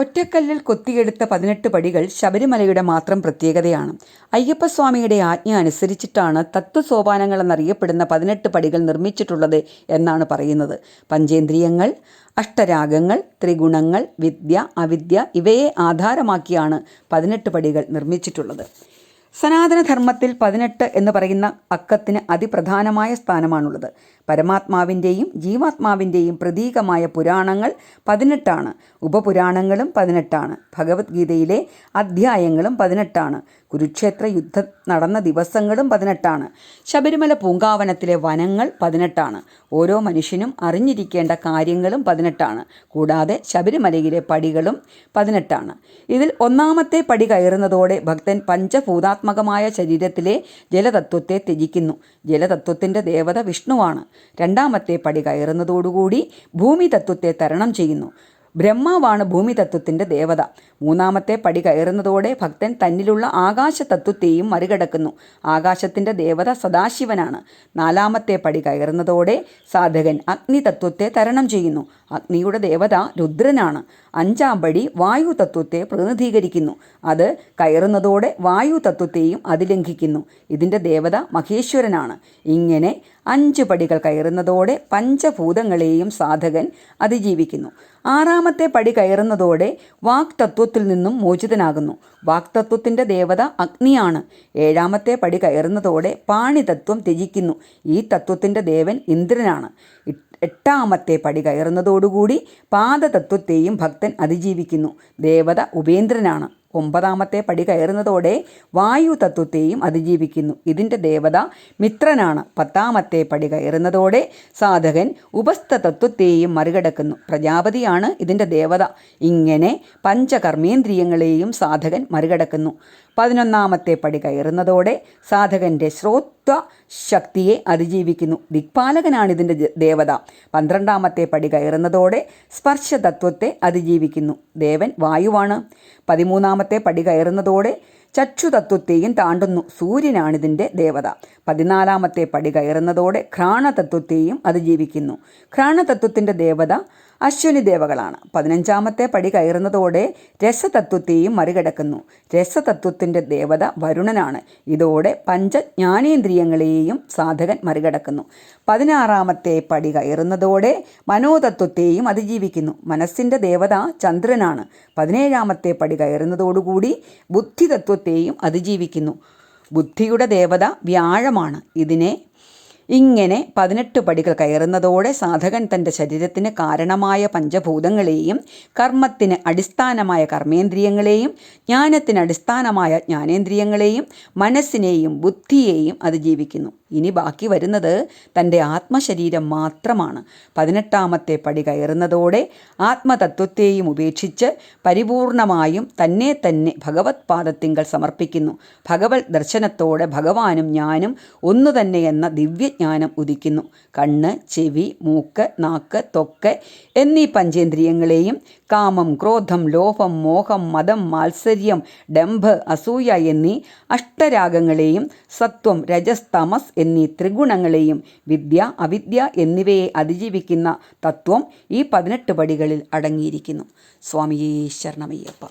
ഒറ്റക്കല്ലിൽ കൊത്തിയെടുത്ത പതിനെട്ട് പടികൾ ശബരിമലയുടെ മാത്രം പ്രത്യേകതയാണ്. അയ്യപ്പസ്വാമിയുടെ ആജ്ഞ അനുസരിച്ചിട്ടാണ് തത്വസോപാനങ്ങൾ എന്നറിയപ്പെടുന്ന പതിനെട്ട് പടികൾ നിർമ്മിച്ചിട്ടുള്ളത് എന്നാണ് പറയുന്നത്. പഞ്ചേന്ദ്രിയങ്ങൾ അഷ്ടരാഗങ്ങൾ ത്രിഗുണങ്ങൾ വിദ്യ അവിദ്യ ഇവയെ ആധാരമാക്കിയാണ് പതിനെട്ട് പടികൾ നിർമ്മിച്ചിട്ടുള്ളത്. സനാതനധർമ്മത്തിൽ പതിനെട്ട് എന്ന് പറയുന്ന അക്കത്തിന് അതിപ്രധാനമായ സ്ഥാനമാണുള്ളത്. പരമാത്മാവിന്റെയും ജീവാത്മാവിന്റെയും പ്രതീകമായ പുരാണങ്ങൾ പതിനെട്ടാണ്. ഉപപുരാണങ്ങളും പതിനെട്ടാണ്. ഭഗവത്ഗീതയിലെ അധ്യായങ്ങളും പതിനെട്ടാണ്. കുരുക്ഷേത്ര യുദ്ധം നടന്ന ദിവസങ്ങളും പതിനെട്ടാണ്. ശബരിമല പൂങ്കാവനത്തിലെ വനങ്ങൾ പതിനെട്ടാണ്. ഓരോ മനുഷ്യനും അറിഞ്ഞിരിക്കേണ്ട കാര്യങ്ങളും പതിനെട്ടാണ്. കൂടാതെ ശബരിമലയിലെ പടികളും പതിനെട്ടാണ്. ഇതിൽ ഒന്നാമത്തെ പടി കയറുന്നതോടെ ഭക്തൻ പഞ്ചഭൂതാത്മകമായ ശരീരത്തിലെ ജലതത്വത്തെ ത്യജിക്കുന്നു. ജലതത്വത്തിന്റെ ദേവത വിഷ്ണുവാണ്. രണ്ടാമത്തെ പടി കയറുന്നതോടുകൂടി ഭൂമി തത്വത്തെ തരണം ചെയ്യുന്നു. ബ്രഹ്മാവാണ് ഭൂമി തത്വത്തിന്റെ ദേവത. മൂന്നാമത്തെ പടി കയറുന്നതോടെ ഭക്തൻ തന്നിലുള്ള ആകാശ തത്വത്തെയും മറികടക്കുന്നു. ആകാശത്തിന്റെ ദേവത സദാശിവനാണ്. നാലാമത്തെ പടി കയറുന്നതോടെ സാധകൻ അഗ്നി തത്വത്തെ തരണം ചെയ്യുന്നു. അഗ്നിയുടെ ദേവത രുദ്രനാണ്. അഞ്ചാം പടി വായു തത്വത്തെ പ്രതിനിധീകരിക്കുന്നു. അത് കയറുന്നതോടെ വായു തത്വത്തെയും അതിലംഘിക്കുന്നു. ഇതിന്റെ ദേവത മഹേശ്വരനാണ്. ഇങ്ങനെ അഞ്ച് പടികൾ കയറുന്നതോടെ പഞ്ചഭൂതങ്ങളെയും സാധകൻ അതിജീവിക്കുന്നു. ആറാമത്തെ പടി കയറുന്നതോടെ വാക്തത്വത്തിൽ നിന്നും മോചിതനാകുന്നു. വാക്തത്വത്തിന്റെ ദേവത അഗ്നിയാണ്. ഏഴാമത്തെ പടി കയറുന്നതോടെ പാണിതത്വം ത്യജിക്കുന്നു. ഈ തത്വത്തിന്റെ ദേവൻ ഇന്ദ്രനാണ്. എട്ടാമത്തെ പടി കയറുന്നതോടുകൂടി പാദതത്വത്തെയും ഭക്തൻ അതിജീവിക്കുന്നു. ദേവത ഉപേന്ദ്രനാണ്. ഒമ്പതാമത്തെ പടി കയറുന്നതോടെ വായു തത്വത്തെയും അതിജീവിക്കുന്നു. ഇതിന്റെ ദേവത മിത്രനാണ്. പത്താമത്തെ പടി കയറുന്നതോടെ സാധകൻ ഉപസ്ഥ തത്വത്തെയും മറികടക്കുന്നു. പ്രജാപതിയാണ് ഇതിന്റെ ദേവത. ഇങ്ങനെ പഞ്ചകർമ്മേന്ദ്രിയങ്ങളെയും സാധകൻ മറികടക്കുന്നു. പതിനൊന്നാമത്തെ പടി കയറുന്നതോടെ സാധകന്റെ ശ്രോത്വ ശക്തിയെ അതിജീവിക്കുന്നു. ദിക്പാലകനാണ് ഇതിന്റെ ദേവത. പന്ത്രണ്ടാമത്തെ പടി കയറുന്നതോടെ സ്പർശതത്വത്തെ അതിജീവിക്കുന്നു. ദേവൻ വായുവാണ്. പതിമൂന്നാമത്തെ പടി കയറുന്നതോടെ ചക്ഷുതത്വത്തെയും താണ്ടുന്നു. സൂര്യനാണിതിന്റെ ദേവത. പതിനാലാമത്തെ പടി കയറുന്നതോടെ ഘ്രാണതത്വത്തെയും അതിജീവിക്കുന്നു. ഘ്രാണതത്വത്തിന്റെ ദേവത അശ്വനി ദേവകളാണ്. പതിനഞ്ചാമത്തെ പടി കയറുന്നതോടെ രസതത്വത്തെയും മറികടക്കുന്നു. രസതത്വത്തിന്റെ ദേവത വരുണനാണ്. ഇതോടെ പഞ്ചജ്ഞാനേന്ദ്രിയങ്ങളെയും സാധകൻ മറികടക്കുന്നു. പതിനാറാമത്തെ പടി കയറുന്നതോടെ മനോതത്വത്തെയും അതിജീവിക്കുന്നു. മനസ്സിന്റെ ദേവത ചന്ദ്രനാണ്. പതിനേഴാമത്തെ പടി കയറുന്നതോടുകൂടി ബുദ്ധിതത്വത്തെയും അതിജീവിക്കുന്നു. ബുദ്ധിയുടെ ദേവത വ്യാഴമാണ്. ഇതിനെ ഇങ്ങനെ പതിനെട്ട് പടികൾ കയറുന്നതോടെ സാധകൻ തന്റെ ശരീരത്തിന് കാരണമായ പഞ്ചഭൂതങ്ങളെയും കർമ്മത്തിന് അടിസ്ഥാനമായ കർമ്മേന്ദ്രിയങ്ങളെയും ജ്ഞാനത്തിന് അടിസ്ഥാനമായ ജ്ഞാനേന്ദ്രിയങ്ങളെയും മനസ്സിനെയും ബുദ്ധിയെയും അതിജീവിക്കുന്നു ഇനി ബാക്കി വരുന്നത് തന്റെ ആത്മശരീരം മാത്രമാണ്. പതിനെട്ടാമത്തെ പടി കയറുന്നതോടെ ആത്മതത്വത്തെയും ഉപേക്ഷിച്ച് പരിപൂർണമായും തന്നെ തന്നെ ഭഗവത് പാദത്തിങ്കൽ സമർപ്പിക്കുന്നു. ഭഗവത് ദർശനത്തോടെ ഭഗവാനും ഞാനും ഒന്നു എന്ന ദിവ്യജ്ഞാനം ഉദിക്കുന്നു. കണ്ണ് ചെവി മൂക്ക് നാക്ക് തൊക്ക് എന്നീ പഞ്ചേന്ദ്രിയങ്ങളെയും കാമം ക്രോധം ലോഭം മോഹം മതം മാത്സര്യം ഡംഭ് അസൂയ എന്നീ അഷ്ടരാഗങ്ങളെയും സത്വം രജസ് തമസ് എന്നീ ത്രിഗുണങ്ങളെയും വിദ്യ അവിദ്യ എന്നിവയെ അതിജീവിക്കുന്ന തത്വം ഈ പതിനെട്ട് പടികളിൽ അടങ്ങിയിരിക്കുന്നു. സ്വാമിയേ ശരണമയ്യപ്പ.